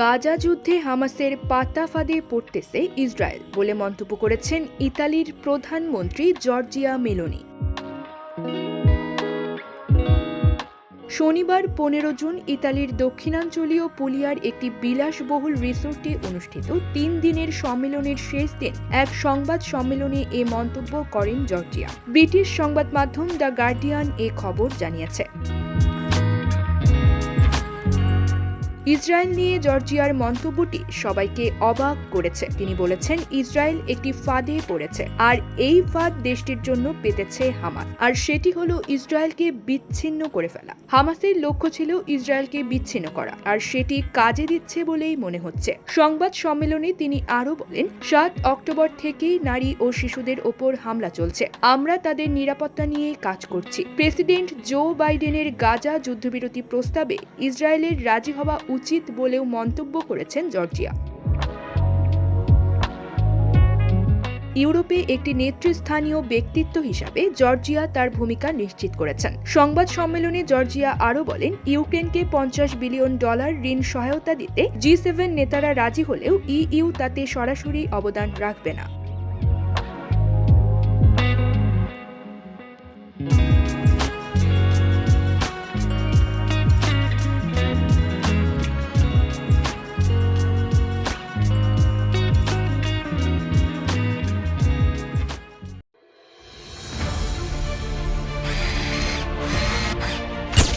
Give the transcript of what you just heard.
গাজা যুদ্ধে হামাসের পাতা ফাঁদে পড়তেছে ইসরায়েল বলে মন্তব্য করেছেন ইতালির প্রধানমন্ত্রী জর্জিয়া মেলোনি। শনিবার পনেরো জুন ইতালির দক্ষিণাঞ্চলীয় পুলিয়ার একটি বিলাসবহুল রিসোর্টে অনুষ্ঠিত তিন দিনের সম্মেলনের শেষ দিন এক সংবাদ সম্মেলনে এ মন্তব্য করেন জর্জিয়া। ব্রিটিশ সংবাদ মাধ্যম দ্য গার্ডিয়ান এ খবর জানিয়েছে। ইসরায়েল নিয়ে জর্জিয়ার মন্তব্যটি সবাইকে অবাক করেছে। তিনি বলেছেন, ইসরায়েল একটি ফাঁদে পড়েছে, আর এই ফাঁদ দেশটির জন্য পেতেছে হামাস, আর সেটি হলো ইসরায়েলকে বিচ্ছিন্ন করে ফেলা। হামাসের লক্ষ্য ছিল ইসরায়েলকে বিচ্ছিন্ন করা, আর সেটি কাজে দিচ্ছে বলেই মনে হচ্ছে। সংবাদ সম্মেলনে তিনি আরও বলেন, সাত অক্টোবর থেকেই নারী ও শিশুদের ওপর হামলা চলছে। আমরা তাদের নিরাপত্তা নিয়ে কাজ করছি। প্রেসিডেন্ট জো বাইডেনের গাজা যুদ্ধবিরতি প্রস্তাবে ইসরায়েলের রাজি হওয়া উচিত বলেও মন্তব্য করেছেন জর্জিয়া। ইউরোপে একটি নেতৃস্থানীয় ব্যক্তিত্ব হিসাবে জর্জিয়া তার ভূমিকা নিশ্চিত করেছেন। সংবাদ সম্মেলনে জর্জিয়া আরও বলেন, ইউক্রেনকে পঞ্চাশ বিলিয়ন ডলার ঋণ সহায়তা দিতে জি সেভেন নেতারা রাজি হলেও ইইউ তাতে সরাসরি অবদান রাখবে না।